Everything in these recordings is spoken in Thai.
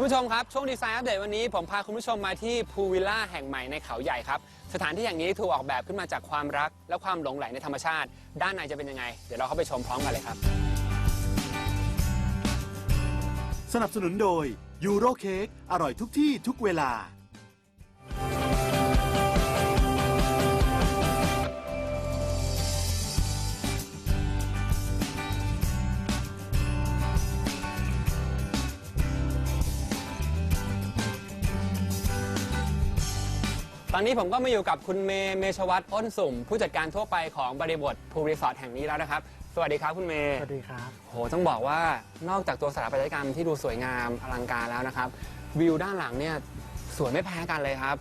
คุณผู้ชมครับ ช่วงดีไซน์อัปเดตวันนี้ผมพาคุณผู้ชมมาที่พูวิลล่าแห่งใหม่ในเขาใหญ่ครับ สถานที่แห่งนี้ถูกออกแบบขึ้นมาจากความรัก และความหลงใหลในธรรมชาติ ด้านในจะเป็นยังไง เดี๋ยวเราเข้าไปชมพร้อมกันเลยครับ สนับสนุนโดยยูโรเค้กอร่อยทุกที่ทุกเวลา อนนี้ผมก็มาอยู่กับคุณเมย์เมชวัตอ้นสุ่ม ผู้จัดการทั่วไปของบริบทพูรีสอร์ทแห่งนี้แล้วนะครับ สวัสดีครับคุณเมย์สวัสดีครับ โหต้องบอกว่านอกจากตัวสถาปัตยกรรมที่ดูสวยงามอลังการแล้วนะครับ วิวด้านหลังเนี่ยสวยไม่แพ้กันเลยครับ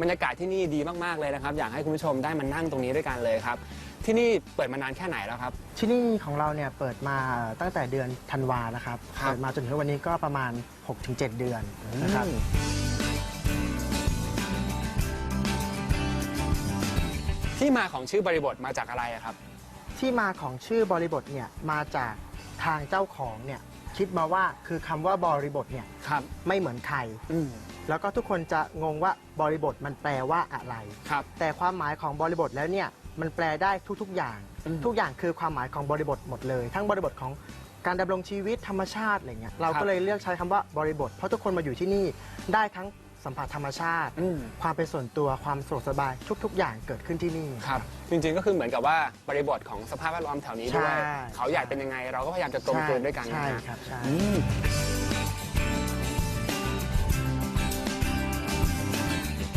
บรรยากาศที่นี่ดีมากๆเลยนะครับ อยากให้คุณผู้ชมได้มานั่งตรงนี้ด้วยกันเลยครับ ที่นี่เปิดมานานแค่ไหนแล้วครับ ที่นี่ของเราเนี่ยเปิดมาตั้งแต่เดือนธันวานะครับครับ เปิดมาจนถึงวันนี้ก็ประมาณ 6-7 เดือนนะครับ อืม ที่มาของชื่อบริบทมาจากอะไรอะครับ ที่มาของชื่อบริบทเนี่ยมาจากทางเจ้าของเนี่ยคิดมาว่าคือคำว่าบริบทเนี่ยครับ ไม่เหมือนใคร อืมแล้วก็ทุกคนจะงงว่าบริบทมันแปลว่าอะไร ครับ แต่ความหมายของบริบทแล้วเนี่ยมันแปลได้ทุกๆอย่าง อืมทุกอย่างคือความหมายของบริบทหมดเลย ทั้งบริบทของการดำรงชีวิตธรรมชาติอะไรเงี้ยเราครัก็บเลยเลือกใช้คำว่าบริบท เพราะทุกคนมาอยู่ที่นี่ได้ทั้ง สัมผัสธรรมชาติ อืม ความเป็นส่วนตัวความสะดวกสบายทุก ๆ อย่างเกิดขึ้นที่นี่ ครับ จริงๆ ก็คือเหมือนกับว่าบริบทของสภาพแวดล้อมแถวนี้ด้วย ใช่ เขาใหญ่เป็นยังไง เราก็พยายามจะกลมกลืนด้วยกันนะใช่ฮะครับใช่ อืม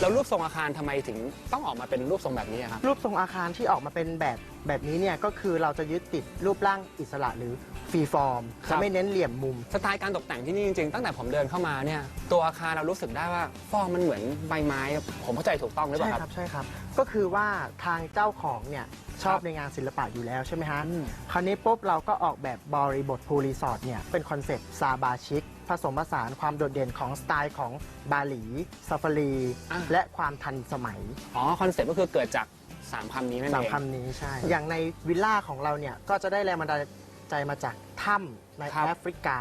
แล้วรูปทรงอาคารทำไมถึงต้องออกมาเป็นรูปทรงแบบนี้อะครับ รูปทรงอาคารที่ออกมาเป็นแบบแบบนี้เนี่ยก็คือเราจะยึดติดรูปร่างอิสระหรือฟรีฟอร์มครัจะบ ไม่เน้นเหลี่ยมมุม สไตล์การตกแต่งที่นี่จริงๆ ตั้งแต่ผมเดินเข้ามาเนี่ยตัวอาคารเรารู้สึกได้ว่าฟอร์มมันเหมือนใบไม้ผมเข้าใจถูกต้องหรือเปใช่ล่าคครัรับ บใช่ครับ ก็คือว่าทางเจ้าของเนี่ยชอบครับในงานศิลปะอยู่แล้วใช่ไหมฮะอืม คราวนี้ปุ๊บเราก็ออกแบบบริบทพูรีสอร์ทเนี่ยเป็นคอนเซปต์ซาบาชิก ผสมผสานความโดดเด่นของสไตล์ของบาหลีซาฟารี อะและความทันสมัยอ๋อคอนเซ็ปต์ก็คือเกิดจากสามคำนี้นั่นสามเอง คำนี้ใช่ อย่างในวิลล่าของเราเนี่ย ก็จะได้แรงบันดาลใจมาจากถ้ำในครับ แอฟริกา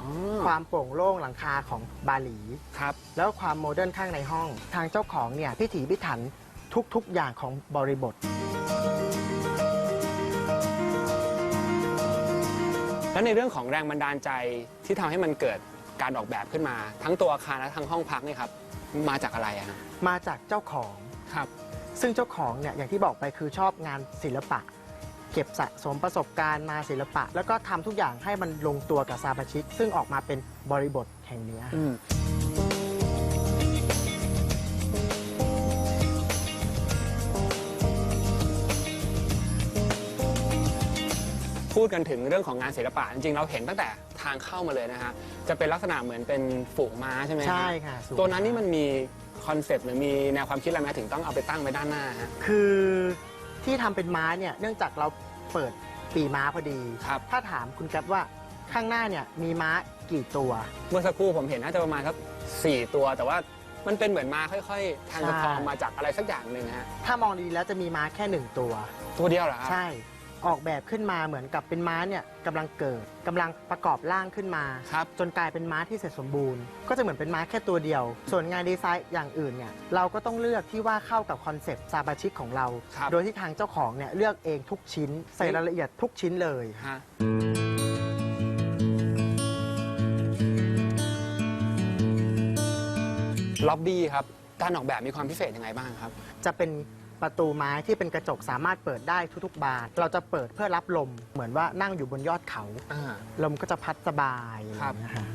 อ๋อความโปร่งโล่งหลังคาของบาหลี ครับ แล้วความโมเดิร์นข้างในห้อง ทางเจ้าของเนี่ยพิถีพิถันทุกๆอย่างของบริบท แล้วในเรื่องของแรงบันดาลใจที่ทำให้มันเกิดการออกแบบขึ้นมา ทั้งตัวอาคารและทั้งห้องพักนี่ครับมาจากอะไรอะฮะมาจากเจ้าของ ครับ ซึ่งเจ้าของเนี่ยอย่างที่บอกไปคือชอบงานศิลปะ เก็บสะสมประสบการณ์มาศิลปะ แล้วก็ทำทุกอย่างให้มันลงตัวกับซาบาชิกซึ่งออกมาเป็นบริบทแห่งเนี้ย อืม พูดกันถึงเรื่องของงานศิลปะจริงๆเราเห็นตั้งแต่ทางเข้ามาเลยนะฮะจะเป็นลักษณะเหมือนเป็นฝูงม้าใช่ไหมฮะใช่ค่ะสูงตัวนั้นนี่มันมีคอนเซปต์หรือมีแนวความคิดอะไรไหมถึงต้องเอาไปตั้งไว้ด้านหน้าฮะ คือที่ทำเป็นม้าเนี่ยเนื่องจากเราเปิดปีม้าพอดี ครับ ถ้าถามคุณแก๊ปว่าข้างหน้าเนี่ยมีม้ากี่ตัว เมื่อสักครู่ผมเห็นน่าจะประมาณสักสี่ตัว แต่ว่ามันเป็นเหมือนม้าค่อยๆทางกระพองใช่ มาจากอะไรสักอย่างหนึ่งฮะถ้ามองดีๆแล้วจะมีม้าแค่หนึ่งตัว ตัวเดียวเหรอครับใช่ ออกแบบขึ้นมาเหมือนกับเป็นม้าเนี่ยกำลังเกิดกำลังประกอบร่างขึ้นมา ครับ จนกลายเป็นม้าที่เสร็จสมบูรณ์ ก็จะเหมือนเป็นม้าแค่ตัวเดียว ส่วนงานดีไซน์อย่างอื่นเนี่ยเราก็ต้องเลือกที่ว่าเข้ากับคอนเซปต์ซาบาชิกของเรา ครับโดยที่ทางเจ้าของเนี่ยเลือกเองทุกชิ้น ใส่รายละเอียดทุกชิ้นเลย ฮะล็อบบี้ครับ การออกแบบมีความพิเศษยังไงบ้างครับ จะเป็น ประตูไม้ที่เป็นกระจกสามารถเปิดได้ทุกๆ บานเราจะเปิดเพื่อรับลม เหมือนว่านั่งอยู่บนยอดเขา อ่า ลมก็จะพัดสบายอะคไรรับอย่างเงี้ยฮะ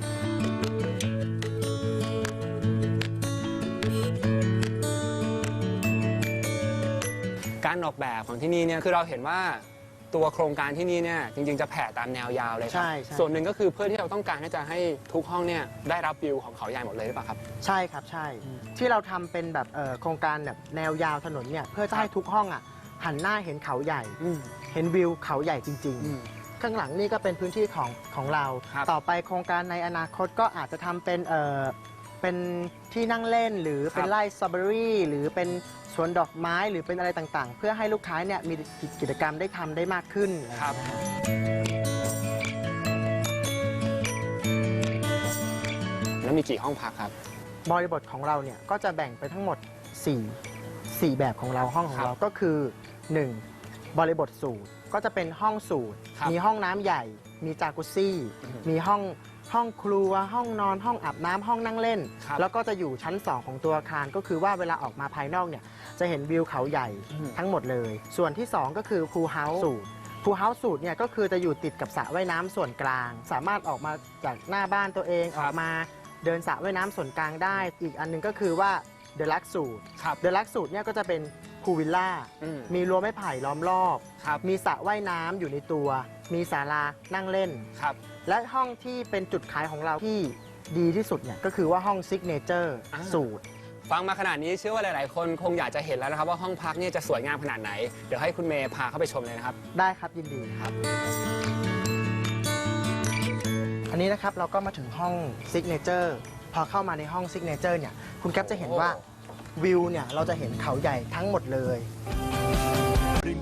การออกแบบของที่นี่เนี่ยคือเราเห็นว่า ตัวโครงการที่นี่เนี่ยจริงๆจะแผ่ตามแนวยาวเลยครับใช่ใช่ ส่วนหนึ่งก็คือเพื่อที่เราต้องการที่จะให้ทุกห้องเนี่ยได้รับวิวของเขาใหญ่หมดเลยหรือเปล่าครับ ใช่ครับใช่อืมที่เราทำเป็นแบบเอ่อโครงการแบบแนวยาวถนนเนี่ยเพื่อจะให้ทุกห้องอะหันหน้าเห็นเขาใหญ่อืมเห็นวิวเขาใหญ่จริงอืมๆข้างหลังนี่ก็เป็นพื้นที่ของของเรา ครับ ต่อไปโครงการในอนาคตก็อาจจะทำเป็นเอ่อเป็นที่นั่งเล่นหรือเป็นไร่สตรอเบอรี่หรือเป็น สวนดอกไม้หรือเป็นอะไรต่างๆ เพื่อให้ลูกค้าเนี่ยมีกิจกรรมได้ทำได้มากขึ้น ครับนะฮะแล้วแล้วมีกี่ห้องพักครับ บริบทของเราเนี่ยก็จะแบ่งไปทั้งหมด 4 4 แบบของเราห้องของครับเราก็คือ 1. บริบทสูตรก็จะเป็นห้องสูตร ครับมีห้องน้ำใหญ่ มีจากุซซี่ อือฮึ มีห้อง ห้องครัวห้องนอนห้องอาบน้ำห้องนั่งเล่น ครับแล้วก็จะอยู่ชั้น 2 ของตัวอาคารก็คือว่าเวลาออกมาภายนอกเนี่ยจะเห็นวิวเขาใหญ่อืม ทั้งหมดเลย ส่วนที่ 2 ก็คือพูลเฮาส์สูตรพูลเฮาส์สูตรเนี่ยก็คือจะอยู่ติดกับสระว่ายน้ำส่วนกลาง สามารถออกมาจากหน้าบ้านตัวเองครัอบอกมาเดินสระว่ายน้ำส่วนกลางได้ อีกอันหนึงก็คือว่าเดลักสูตรครับเดลักสูตรเนี่ยก็จะเป็นพูลวิลล่า อืมมีรั้วไม้ไผ่ล้อมรอบ ครับมีสระว่ายน้ำอยู่ในตัว มีศาลานั่งเล่น ครับ และห้องที่เป็นจุดขายของเราที่ดีที่สุดเนี่ยก็คือว่าห้องซิกเนเจอร์อ่า สูตร ฟังมาขนาดนี้เชื่อว่าหลาย ๆ คนคงอยากจะเห็นแล้วนะครับว่าห้องพักเนี่ยจะสวยงามขนาดไหน เดี๋ยวให้คุณเมย์พาเข้าไปชมเลยนะครับ ได้ครับยินดีครับ อันนี้นะครับเราก็มาถึงห้องซิกเนเจอร์พอเข้ามาในห้องซิกเนเจอร์เนี่ยคุณแก๊ปจะเห็นว่าวิวเนี่ยเราจะเห็นเขาใหญ่ทั้งหมดเลยริน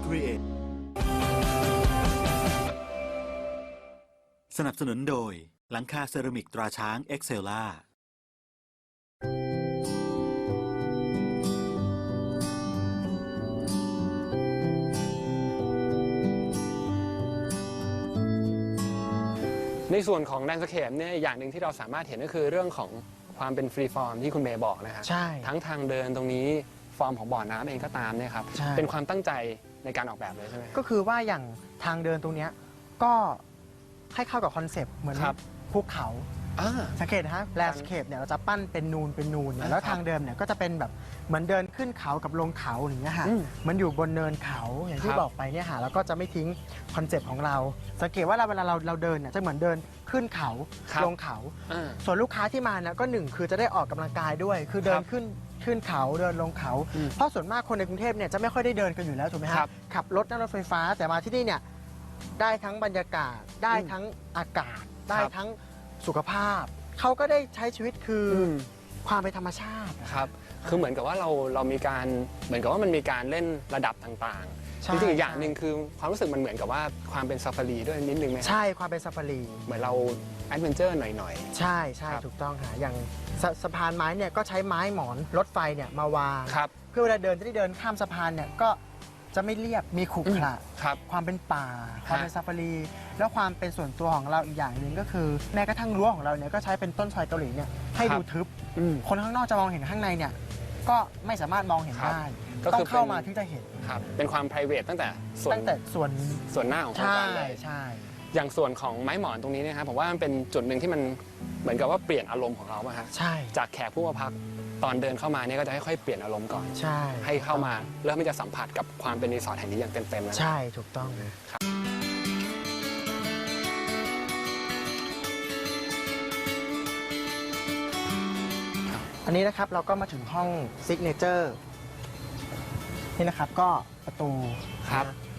สนับสนุนโดย หลังคาเซรามิกตราช้างเอ็กเซล่า ในส่วนของแดนสเคปเนี่ยอย่างหนึ่งที่เราสามารถเห็นก็คือเรื่องของความเป็นฟรีฟอร์มที่คุณเมย์บอกนะฮะใช่ ทั้งทางเดินตรงนี้ฟอร์มของบ่อน้ำเองก็ตามเนี่ยครับใช่ เป็นความตั้งใจในการออกแบบเลยใช่ไหม ก็คือว่าอย่างทางเดินตรงเนี้ยก็ ให้เข้ากับคอนเซปต์เหมือนครับ ภูเขา อ่า สังเกตนะฮะแลนด์สเคปเนี่ยเราจะปั้นเป็นนูนเป็นนูนเนี่ยแล้วครับทางเดิมเนี่ยก็จะเป็นแบบเหมือนเดินขึ้นเขากับลงเขาอย่างเงี้ยฮะอืมมันอยู่บนเนินเขาอย่างที่ครับบอกไปเนี่ยฮะแล้วก็จะไม่ทิ้งคอนเซปต์ของเรา สังเกตว่าเราเวลาเราเราเดินเนี่ยจะเหมือนเดินขึ้นเขาครับ ลงเขา อ่า ส่วนลูกค้าที่มาเนี่ยก็หนึ่งคือจะได้ออกกำลังกายด้วย คือเดิคนรับขึ้นขึ้นเขาเดินลงเขา อืมเพราะส่วนมากคนในกรุงเทพเนี่ยจะไม่ค่อยได้เดินกันอยู่แล้วถูกไหมครัฮะบขับรถนั่งรถไฟฟ้าแต่มาที่นี่เนี่ย ได้ทั้งบรรยากาศ ได้อืมทั้งอากาศ ได้ครับทั้งสุขภาพ เขาก็ได้ใช้ชีวิตคือออืมความเป็นธรรมชาติอะครับ คือเหมือนกับว่าเราเรามีการเหมือนกับว่ามันมีการเล่นระดับต่างใช่ ๆจริงๆอีกอย่างหนึ่งคือความรู้สึกมันเหมือนกับว่าความเป็นซาฟารีด้วยนิดนึงไหมครับใช่ความเป็นซาฟารี เหมือนเราแอดเวนเจอร์หน่อย ใช่ใช่ครับ ถูกต้องค่ะอย่างสสะพานไม้เนี่ยก็ใช้ไม้หมอนรถไฟเนี่ยมาวาง ๆ ครับ เพื่อเวลาเดินจะได้เดินข้ามสะพานเนี่ยก็ จะไม่เรียบมีขรุขระครับ ความเป็นป่า ความเป็นซาฟารี แล้วความเป็นส่วนตัวของเราอีกอย่างหนึ่งก็คือ แม้กระทั่งรั้วของเราเนี่ยก็ใช้เป็นต้นซอยเกาหลีเนี่ยให้ครับดูทึบ อืม คนข้างนอกจะมองเห็นข้างในเนี่ยก็ไม่สามารถมองเห็นครับได้ ก็ต้อคืงอเข้าเป็น มาถึงจะเห็นครับเป็นความ p r i v a t ตั้งแต่ส่วนตั้งแต่ส่วนส่วนหน้าของโครงใช่การเลย ใช่ อย่างส่วนของไม้หมอนตรงนี้เนะครับผมว่ามันเป็นจุดหนึ่งที่มันเหมือนกับว่าเปลี่ยนอารมณ์ของเราอะฮะใช่ จากแขกผู้มาพัก ตอนเดินเข้ามาเนี่ยก็จะค่อยๆเปลี่ยนอารมณ์ก่อน ใช่ให้เข้ามาเริ่มที่จะสัมผัสกับความเป็นรีสอร์ทแห่งนี้อย่างเต็มๆแล้วใช่ถูกต้องอันนี้นะครับเราก็มาถึงห้องซิกเนเจอร์นี่นะครับก็ประตูครับนะ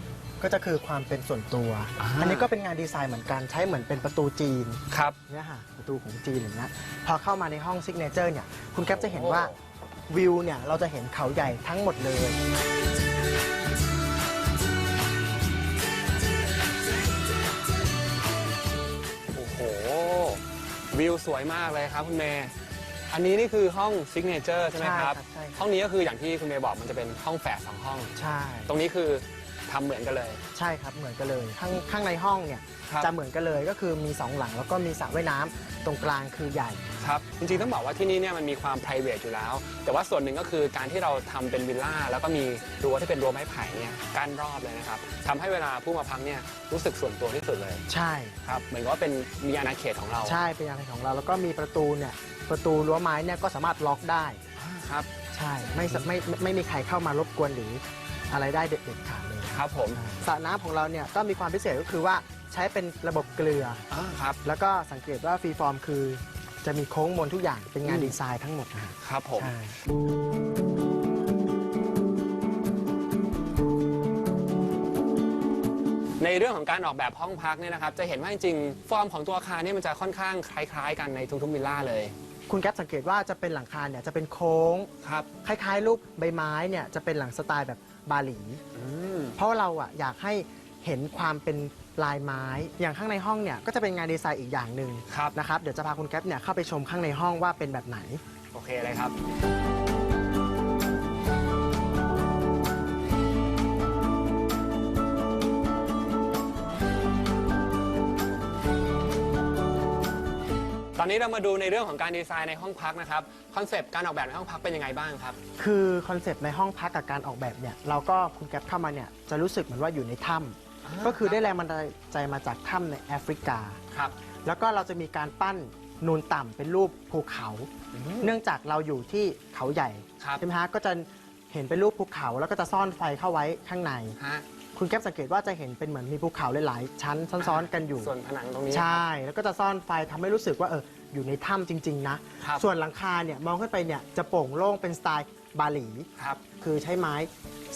ก็จะคือความเป็นส่วนตัว อ่า อันนี้ก็เป็นงานดีไซน์เหมือนกันใช้เหมือนเป็นประตูจีนครับ เนี่ยค่ะประตูของจีนอย่างเงี้ยพอเข้ามาในห้องซิกเนเจอร์เนี่ยคุณแก๊ปจะเห็นว่าโอ้วิวเนี่ยเราจะเห็นเขาใหญ่ทั้งหมดเลย โอ้โห วิวสวยมากเลยครับคุณเมย์ อันนี้นี่คือห้องซิกเนเจอร์ใช่ไหมครับ ใช่ครับห้องนี้ก็คืออย่างที่คุณเมย์บอกมันจะเป็นห้องแฝดสองห้อง ใช่ ตรงนี้คือ ทำเหมือนกันเลย ใช่ครับเหมือนกันเลยข้างข้างในห้องเนี่ยครับ จะเหมือนกันเลยก็คือมีสองหลังแล้วก็มีสระว่ายน้ำตรงกลางคือใหญ่ ครับ จริงๆต้องบอกว่าที่นี่เนี่ยมันมีความ p r i v a t อยู่แล้ว แต่ว่าส่วนหนึ่งก็คือการที่เราทำเป็นวิลล่า แล้วก็มีรั้วที่เป็นรั้วไม้ไผ่เนี่ยกั้นรอบเลยนะครับทำให้เวลาผู้มาพักเนี่ยรู้สึกส่วนตัวที่สุดเลยใช่ ครับเหมือนกับว่าเป็นมีอาณาเขตของเราใช่เป็นอะไรของเราแล้วก็มีประตูเนี่ยประตูรั้วไม้เนี่ยก็สามารถล็อกได้ ครับ ใช่ไม่สไม่ไม่ไม่มีใครเข้ามารบกวนหรืออะไรได้เด็ดๆขาดเลย ครับผมสระน้ำของเราเนี่ยก็มีความพิเศษก็คือว่าใช้เป็นระบบเกลือ อ่าครับ แล้วก็สังเกตว่าฟรีฟอร์มคือ จะมีโค้งมนทุกอย่างเป็นงานอืม ดีไซน์ทั้งหมดนะฮะครับผม ใช่ในเรื่องของการออกแบบห้องพักเนี่ยนะครับ จะเห็นว่าจริงๆ ฟอร์มของตัวอาคารเนี่ยมันจะค่อนข้างคล้าย ๆ กันในทุกๆวิลล่าเลย คุณแก๊ปสังเกตว่าจะเป็นหลังคาเนี่ยจะเป็นโค้ง ครับ คล้ายๆรูปใบไม้เนี่ยจะเป็นหลังสไตล์แบบ บาหลี อืม เพราะว่าเราอะอยากให้เห็นความเป็นลายไม้ อย่างข้างในห้องเนี่ยก็จะเป็นงานดีไซน์อีกอย่างหนึ่งครับ นะครับ เดี๋ยวจะพาคุณแก๊ปเนี่ยเข้าไปชมข้างในห้องว่าเป็นแบบไหน โอเคเลยครับ อนนี้เรามาดูในเรื่องของการดีไซน์ในห้องพักนะครับคอนเซปต์การออกแบบในห้องพักเป็นยังไงบ้างครับ คือคอนเซปต์ในห้องพักกับการออกแบบเนี่ยเราก็คุณแก๊ปเข้ามาเนี่ยจะรู้สึกเหมือนว่าอยู่ในถ้ำก็คือได้แรงบันดาลใจมาจากถ้ำในแอฟริกาครับแล้วก็เราจะมีการปั้นนูนต่ำเป็นรูปภูเขา เนื่องจากเราอยู่ที่เขาใหญ่ครับใช่ไหมฮะก็จะเห็นเป็นรูปภูเขาแล้วก็จะซ่อนไฟเข้าไว้ข้างในฮะ คุณแก๊ปสังเกตว่าจะเห็นเป็นเหมือนมีภูเขาหลายๆ ชั้นซ้อนๆกันอยู่ ส่วนผนังตรงนี้ ใช่ แล้วก็จะซ่อนไฟทำให้รู้สึกว่าเอออยู่ในถ้ำจริง ๆ นะ ครับ ส่วนหลังคาเนี่ยมองขึ้นไปเนี่ยจะโปร่งโล่งเป็นสไตล์บาหลี ครับ คือใช้ไม้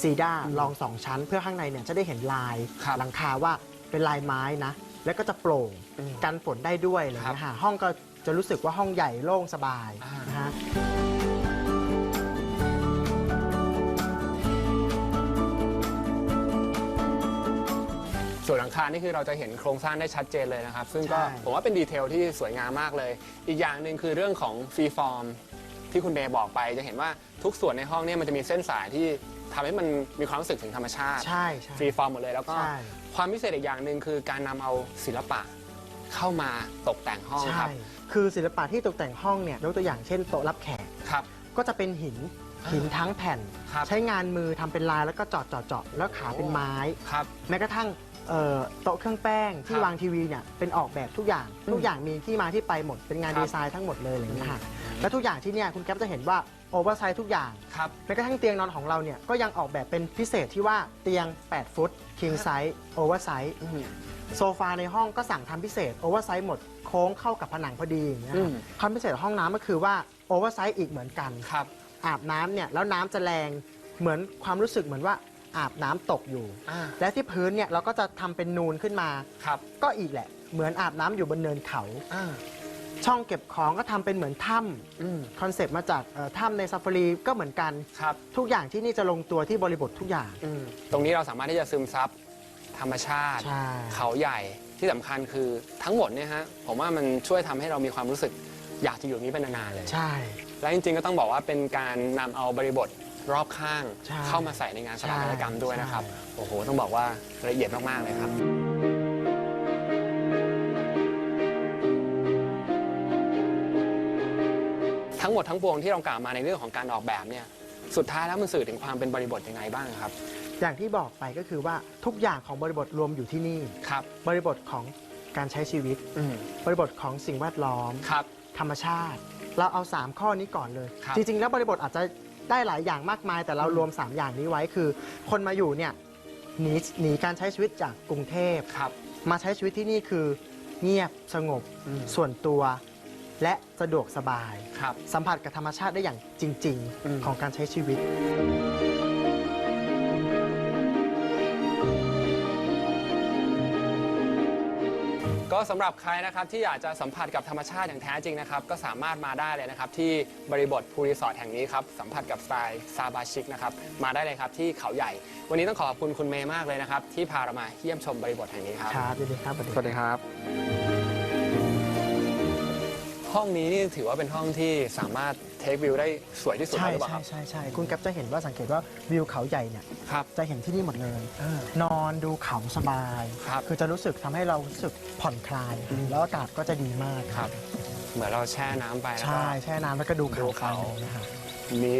ซีด้ารองสองชั้น เพื่อข้างในเนี่ยจะได้เห็นลายครับหลังคาว่าเป็นลายไม้นะ แล้วก็จะโปร่งอืมกันฝนได้ด้วยอะไรอย่างเงี้ยฮะห้องก็จะรู้สึกว่าห้องใหญ่โล่งสบายอ่าน นะฮะ ส่วนหลังคานี่คือเราจะเห็นโครงสร้างได้ชัดเจนเลยนะครับ ซึ่งก็ผมว่าเป็นดีเทลที่สวยงามมากเลย อีกอย่างหนึ่งคือเรื่องของฟรีฟอร์มที่คุณเบย์บอกไป จะเห็นว่าทุกส่วนในห้องเนี่ยมันจะมีเส้นสายที่ทำให้มันมีความรู้สึกถึงธรรมชาติ ใช่ใช่ ฟรีฟอร์มหมดเลยแล้วก็ใช่ความพิเศษอีกอย่างหนึ่งคือการนำเอาศิลปะเข้ามาตกแต่งห้องคใช่รับคือศิลปะที่ตกแต่งห้องเนี่ยยกตัวอย่างเช่นโต๊ะรับแขก ครับ ก็จะเป็นหินอ่าหินทั้งแผ่น ครับ ใช้งานมือทำเป็นลายแล้วก็เจาะเจาะเจาะแล้วขาเป็นไม้ ครับ แม้กระทั่ง เอ่อโต๊ะเครื่องแป้งที่ครับวางทีวีเนี่ยเป็นออกแบบทุกอย่างอืมทุกอย่างมีที่มาที่ไปหมดเป็นงานครับ ดีไซน์ทั้งหมดเลยอะไรอย่างเงี้ยค่ะแล้วทุกอย่างที่เนี่ยคุณแก๊ปจะเห็นว่าโอเวอร์ไซส์ทุกอย่างครับแม้กระทั่งเตียงนอนของเราเนี่ยก็ยังออกแบบเป็นพิเศษที่ว่าเตียง 8 ฟุต king size โอเวอร์ไซส์อืมโซฟาในห้องก็สั่งทำพิเศษโอเวอร์ไซส์หมดโค้งเข้ากับผนังพอดีอย่างเงี้ยอืมความพิเศษของห้องน้ำก็คือว่าโอเวอร์ไซส์อีกเหมือนกัน ครับ อาบน้ำเนี่ยแล้วน้ำจะแรงเหมือนความรู้สึกเหมือนว่า อาบน้ำตกอยู่ อ่าและที่พื้นเนี่ยเราก็จะทำเป็นนูนขึ้นมา ครับก็อีกแหละ เหมือนอาบน้ำอยู่บนเนินเขา อ่าช่องเก็บของก็ทำเป็นเหมือนถ้อืมำคอนเซปต์มาจากเอ่อถ้ำในซาฟารีก็เหมือนกัน ครับ ทุกอย่างที่นี่จะลงตัวที่บริบททุกอย่าง อืมตรงนี้เราสามารถที่จะซึมซับธรรมชาติ ใช่ เขาใหญ่ที่สำคัญคือทั้งหมดเนี่ยฮะผมว่ามันช่วยทำให้เรามีความรู้สึกอยากจะอยู่ตรงนี้เป็นนานๆเลย ใช่ และจริงๆก็ต้องบอกว่าเป็นการนำเอาบริบท รอบข้าง ใช่เข้ามาใส่ในงานสถาปัตยกรรมด้วยนะครับ ใช่ โอ้โห ต้องบอกว่าละเอียดมาก ๆ เลยครับ ทั้งหมดทั้งปวงที่เรากล่าวมาในเรื่องของการออกแบบเนี่ยสุดท้ายแล้วมันสื่อถึงความเป็นบริบทยังไงบ้างครับอย่างที่บอกไปก็คือว่าทุกอย่างของบริบทรวมอยู่ที่นี่ ครับ บริบทของการใช้ชีวิต อืมบริบทของสิ่งแวดล้อม ครับ ธรรมชาติ เราเอา 3 ข้อนี้ก่อนเลย ครับจริง ๆ แล้วบริบทอาจจะ ได้หลายอย่างมากมาย แต่เราอืมรวม 3 อย่างนี้ไว้คือ คนมาอยู่เนี่ยหนีหนีการใช้ชีวิตจากกรุงเทพครับ มาใช้ชีวิตที่นี่คือเงียบสงบอืม ส่วนตัวและสะดวกสบาย ครับ สัมผัสกับธรรมชาติได้อย่างจริง อืม ๆ ของการใช้ชีวิต ก็สำหรับใครนะครับที่อยากจะสัมผัสกับธรรมชาติอย่างแท้จริงนะครับ ก็สามารถมาได้เลยนะครับ ที่บริบทภูรีสอร์ทแห่งนี้ครับ สัมผัสกับสไตล์ซาบาชิกนะครับ มาได้เลยครับที่เขาใหญ่ วันนี้ต้องขอบคุณคุณเมย์มากเลยนะครับ ที่พาเรามาเยี่ยมชมบริบทแห่งนี้ครับ ครับยินดีครับสวัสดีครับ ห้องนี้นี่ถือว่าเป็นห้องที่สามารถเท ควิวได้สวยที่สุดใช่แล้วหรือเปล่าใช่รับ ใช่ใช่คุณแก๊ปจะเห็นว่าสังเกตว่าวิวเขาใหญ่เนี่ยครับ จะเห็นที่นี่หมดเลย นอนดูเขาสบายครับคือจะรู้สึกทำให้เรารู้สึกผ่อนคลายแล้วอากาศก็จะดีมากครับ เหมือนเราแช่น้ำไปแล้วก็ ใช่แช่น้ำแล้วก็ดูเขาเขา ไปนะฮะมี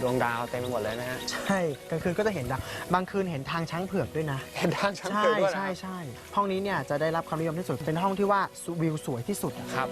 ดวงดาวเต็มไปหมดเลยนะฮะใช่กลางคืนก็จะเห็นดาวบางคืนเห็นทางช้างเผือกด้วยนะ เห็นทางช้างใช่เผือกด้วยนะใช่ใช่ห้องนี้เนี่ยจะได้รับความนิยมที่สุดเป็นห้องที่ว่าวิวสวยที่สุดอะ ครับ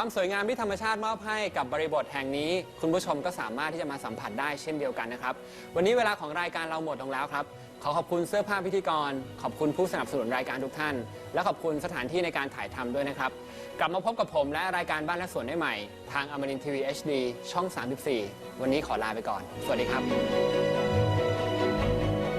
ความสวยงามที่ธรรมชาติมอบให้กับบริบทแห่งนี้ คุณผู้ชมก็สามารถที่จะมาสัมผัสได้เช่นเดียวกันนะครับ วันนี้เวลาของรายการเราหมดลงแล้วครับ ขอขอบคุณเสื้อผ้าพิธีกร ขอบคุณผู้สนับสนุนรายการทุกท่าน และขอบคุณสถานที่ในการถ่ายทำด้วยนะครับ กลับมาพบกับผมและรายการบ้านและสวนได้ใหม่ ทางอมรินทีวี HD ช่อง 34 วันนี้ขอลาไปก่อน สวัสดีครับ